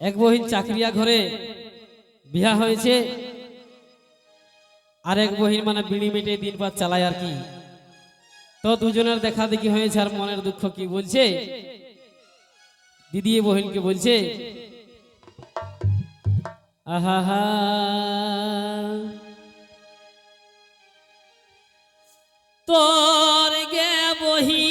এক বহিন চাকরিয়া ঘরে বিয়া হয়েছে। আর এক বহিন মানে বিড়ি মিটে দিন পাত চালায় আর কি। তো দুজনের দেখা দেখি হয়েছে আর মনের দুঃখ কি বলছে? দিদি বহিনকে বলছে আহা তোর গে বহিন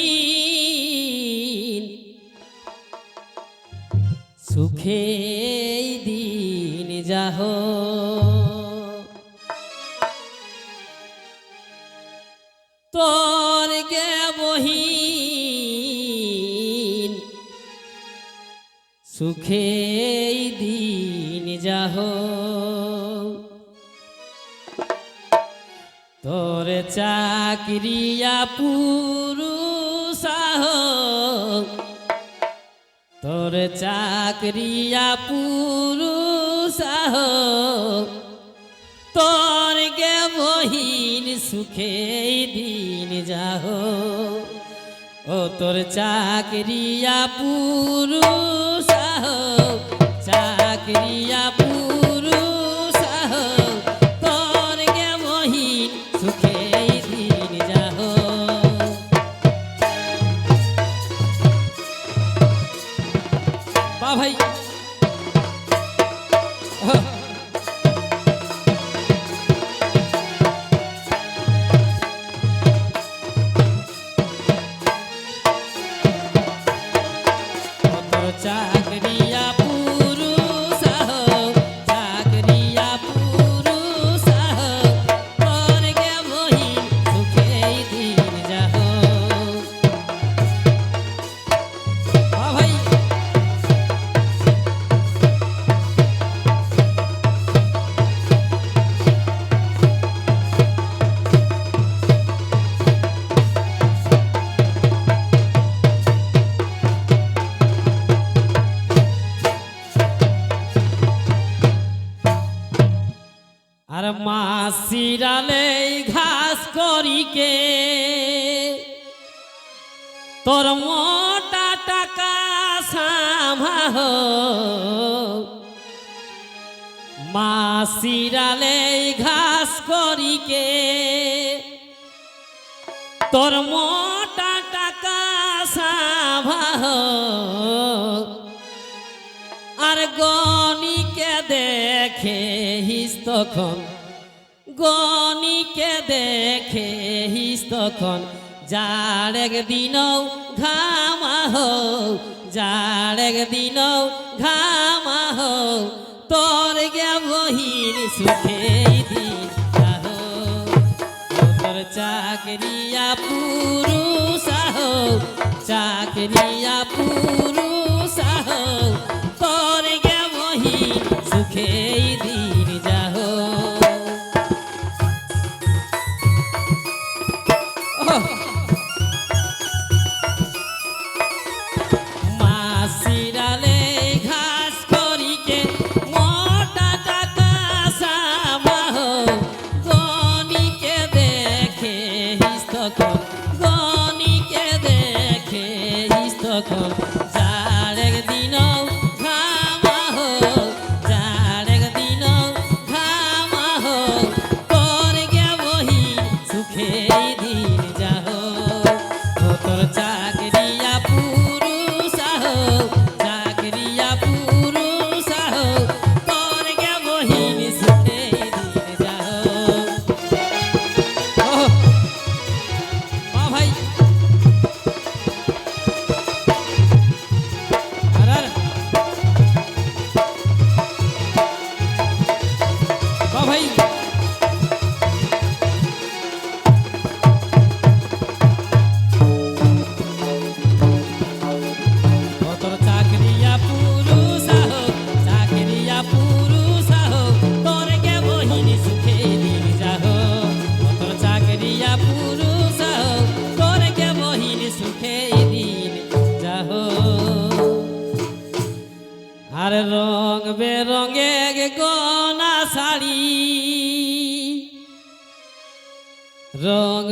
সুখে দিন যাহ। তোর গে বহিন? সুখে দিন যাহ। তোর চাকরিয়া পুরুষাহ তোর চাকরিয়া পুরুষাহ তোর গে মহিন সুখে দিন যাহ। ও তোর চাকরিয়া পুরুষাহ চাকরিয়া মাসিরালে ঘাস করিকে তোর মোটা টাকা সামাহ মাসিরালে ঘাস করিকে তোর মোটা টাকা সামাহ আর গণিকে দেখে হিস তখন গণিকে দেখে হিস তখন, যার একদিন ঘামাহ যার একদিন ঘামাহ তোর গে বহির সুখে ও তোর চাকরিয়া পুরুষাহ চাকরিয়া পুরুষাহ তোর গে বহি সুখে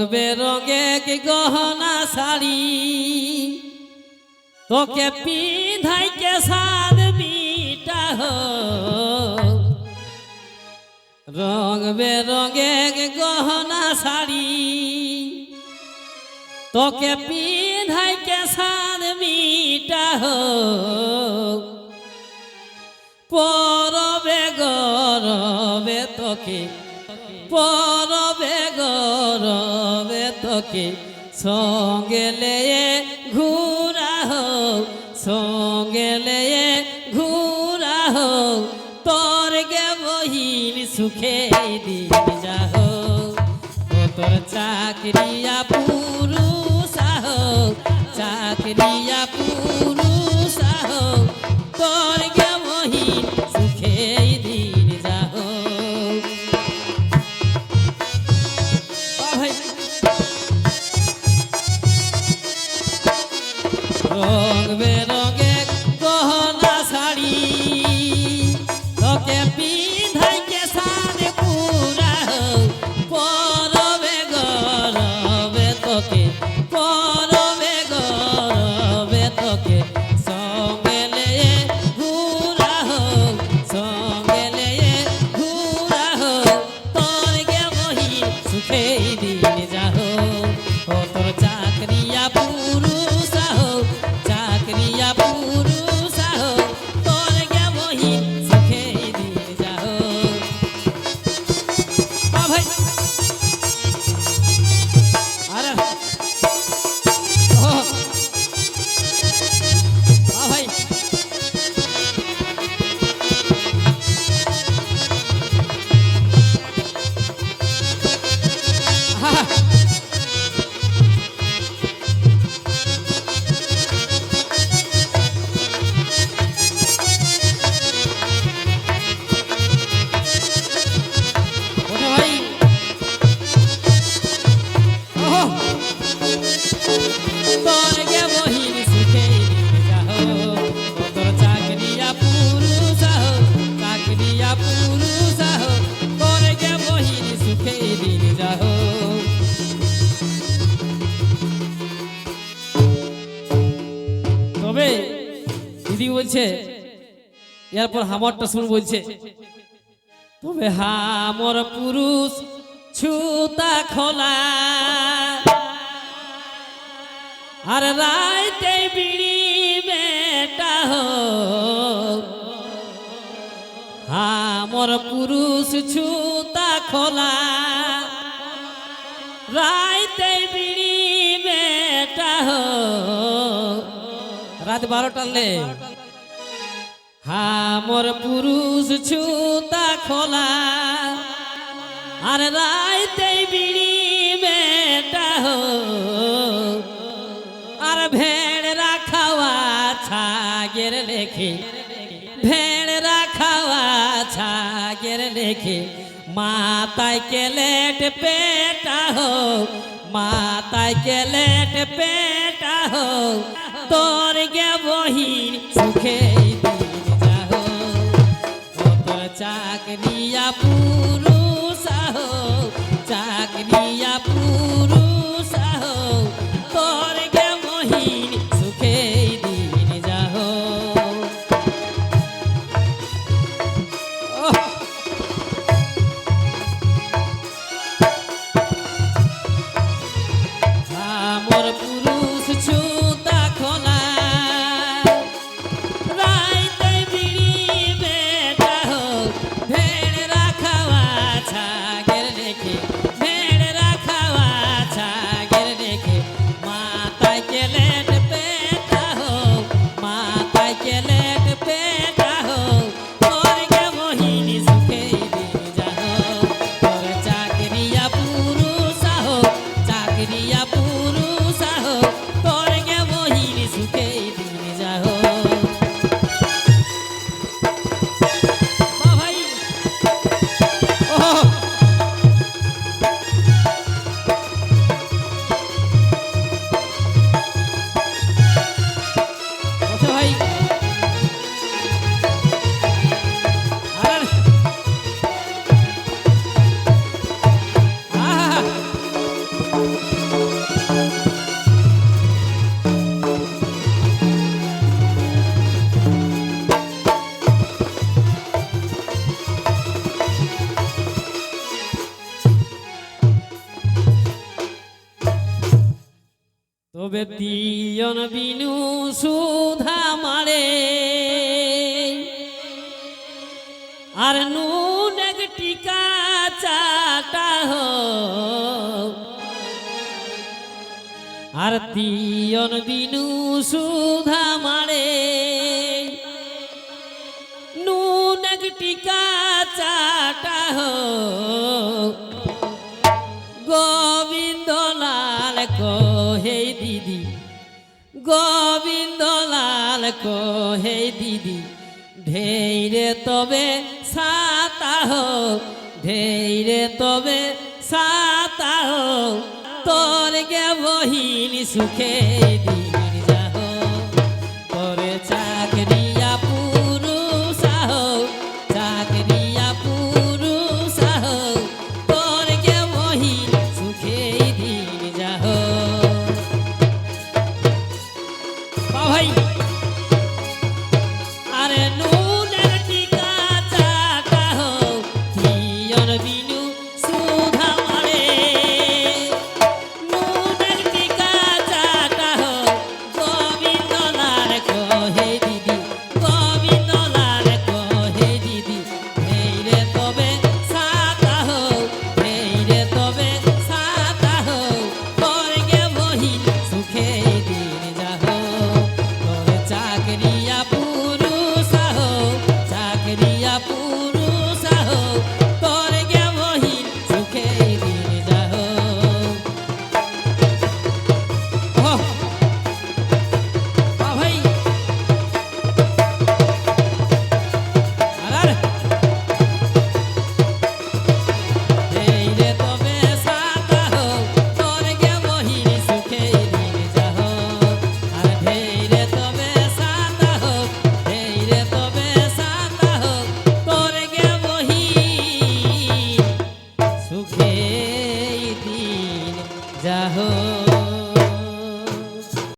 পরবে রঙে কি গহনা শাড়ি? তোকে পিধাইকে সাদ মিটা রং বেরঙে গহনা শাড়ি? তোকে পিধাইকে সাদ মিটা পরবে গরবে তোকে, পর গরবে তোকে সঙ্গে লেয়ে ঘুরা হো সঙ্গে লেয়ে ঘুরা হো তোর গে বহিল সুখে দিন যাহো ও তোর চাকরিয়া পুরুষা হো চাকরিয়া পুরুষা বলছে। এরপর হামরটা শুন বলছে, তবে হামর পুরুষ ছুতা খোলা। আর রাইতে বিড়ি বেটা হামর পুরুষ ছুতা খোলা। রাইতে বিড়ি বেটা রাত বারোটালে হামর পুরুষ ছুতা খোলা। আর রাইতে বিড়ি বেটা হো। আর ভেড় রাখাওয়া ছাগের লেখে। ভেড় রাখাওয়া ছাগের লেখে। মাতায় কেলেট পেটা হো। মাতায় কেলেট পেটা হো। তোর গে বহিন সুখে চাকরিয়া পুরুষ চাকরিয়া পুরুষ তোর তবে তিন বিনু সুধা মারে। আর নুন টিকা চাটা আর তিয়ন বিনু সুধা মারে। নুন টিকা চাটা হো গোবিন্দ লাল হে দিদি ঢেইরে তবে সাতাহ ঢেইরে তবে সাতাহ তোর গে বহিনি সুখে দিদি